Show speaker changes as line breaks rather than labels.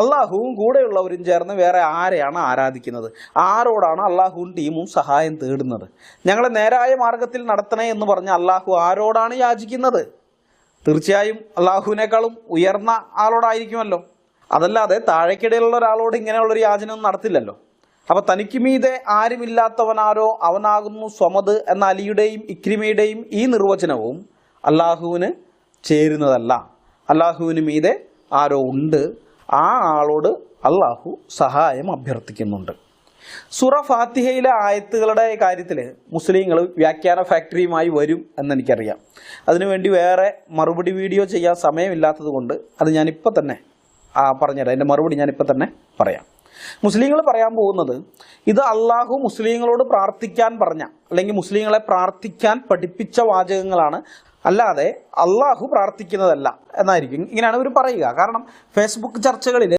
അള്ളാഹുവും കൂടെയുള്ളവരും ചേർന്ന് വേറെ ആരെയാണ് ആരാധിക്കുന്നത്? ആരോടാണ് അള്ളാഹുവും ടീമും സഹായം തേടുന്നത്? ഞങ്ങളെ നേരായ മാർഗത്തിൽ നടത്തണേ എന്ന് പറഞ്ഞ അള്ളാഹു ആരോടാണ് യാചിക്കുന്നത്? തീർച്ചയായും അള്ളാഹുവിനേക്കാളും ഉയർന്ന ആളോടായിരിക്കുമല്ലോ. അതല്ലാതെ താഴേക്കിടയിലുള്ള ഒരാളോട് ഇങ്ങനെയുള്ളൊരു യാചന ഒന്നും നടത്തില്ലല്ലോ. അപ്പൊ തനിക്ക് മീതെ ആരുമില്ലാത്തവനാരോ അവനാകുന്നു സ്വമത് എന്ന അലിയുടെയും ഇക്രിമയുടെയും ഈ നിർവചനവും അള്ളാഹുവിന് ചേരുന്നതല്ല. അള്ളാഹുവിന് മീതെ ആരോ ഉണ്ട്. ആ ആളോട് അള്ളാഹു സഹായം അഭ്യർത്ഥിക്കുന്നുണ്ട്. സുറ ഫാത്തിഹയിലെ ആയത്തുകളുടെ കാര്യത്തിൽ മുസ്ലിങ്ങൾ വ്യാഖ്യാന ഫാക്ടറിയുമായി വരും എന്നെനിക്കറിയാം. അതിനുവേണ്ടി വേറെ മറുപടി വീഡിയോ ചെയ്യാൻ സമയമില്ലാത്തത് കൊണ്ട് അത് ഞാനിപ്പോൾ തന്നെ ആ പറഞ്ഞുതരാം. എന്റെ മറുപടി ഞാനിപ്പോൾ തന്നെ പറയാം. മുസ്ലിങ്ങൾ പറയാൻ പോകുന്നത് ഇത് അള്ളാഹു മുസ്ലിങ്ങളോട് പ്രാർത്ഥിക്കാൻ പറഞ്ഞ അല്ലെങ്കിൽ മുസ്ലിങ്ങളെ പ്രാർത്ഥിക്കാൻ പഠിപ്പിച്ച വാചകങ്ങളാണ് അല്ലാതെ അള്ളാഹു പ്രാർത്ഥിക്കുന്നതല്ല എന്നായിരിക്കും. ഇങ്ങനെയാണ് ഇവർ പറയുക. കാരണം ഫേസ്ബുക്ക് ചർച്ചകളിൽ